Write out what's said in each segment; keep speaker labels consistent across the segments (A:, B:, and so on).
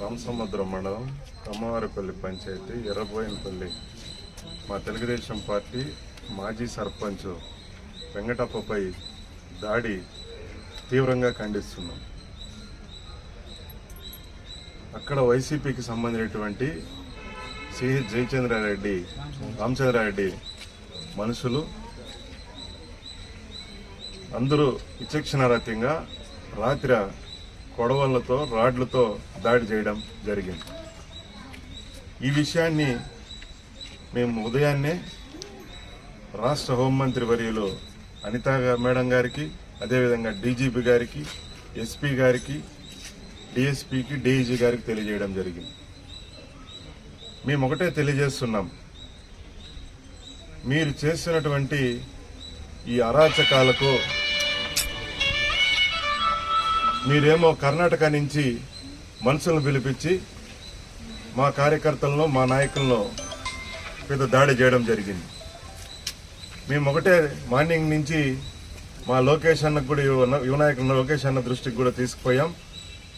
A: రామసముద్రం మండలం కమ్మవారిపల్లి పంచాయతీ ఎర్రబోయినపల్లి. మా తెలుగుదేశం పార్టీ మాజీ సర్పంచ్ వెంకటప్పపై దాడి తీవ్రంగా ఖండిస్తున్నాం. అక్కడ వైసీపీకి సంబంధించినటువంటి సిహెచ్ జయచంద్రారెడ్డి రామచంద్రారెడ్డి మనుషులు అందరూ విచక్షణారహితంగా రాత్రి కొడవళ్ళతో రాడ్లతో దాడి చేయడం జరిగింది. ఈ విషయాన్ని మేము ఉదయాన్నే రాష్ట్ర హోంమంత్రి వర్యులు అనితా మేడం గారికి అదేవిధంగా డీజీపీ గారికి ఎస్పీ గారికి డిఎస్పీకి డీఈజీ గారికి తెలియజేయడం జరిగింది. మేము ఒకటే తెలియజేస్తున్నాం. మీరు చేస్తున్నటువంటి ఈ అరాచకాలకు మీరేమో కర్ణాటక నుంచి మనుషులను పిలిపించి మా కార్యకర్తలను మా నాయకులను పెద్ద దాడి చేయడం జరిగింది. మేము ఒకటే మార్నింగ్ నుంచి మా లోకేష్ అన్నకు కూడా యువ- యువనాయకుల లోకేష్ అన్న దృష్టికి కూడా తీసుకుపోయాం.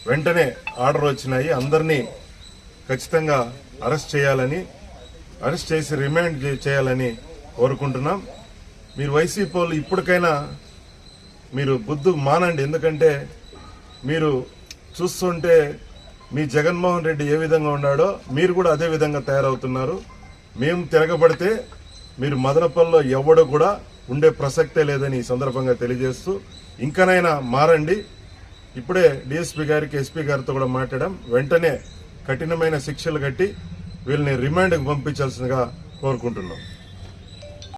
A: వెంటనే ఆర్డర్ వచ్చినాయి. అందరినీ ఖచ్చితంగా అరెస్ట్ చేయాలని అరెస్ట్ చేసి రిమాండ్ చేయాలని కోరుకుంటున్నాం. మీరు వైసీపీ వాళ్ళు ఇప్పటికైనా మీరు బుద్ధు మానండి. ఎందుకంటే మీరు చూస్తుంటే మీ జగన్మోహన్ రెడ్డి ఏ విధంగా ఉన్నాడో మీరు కూడా అదే విధంగా తయారవుతున్నారు. మేము తిరగబడితే మీరు మదనపల్లిలో ఎవడు కూడా ఉండే ప్రసక్తే లేదని ఈ సందర్భంగా తెలియజేస్తూ ఇంకనైనా మారండి. ఇప్పుడే డిఎస్పీ గారికి ఎస్పీ గారితో కూడా మాట్లాడాం. వెంటనే కఠినమైన శిక్షలు కట్టి వీళ్ళని రిమాండ్కి పంపించాల్సిందిగా కోరుకుంటున్నాం.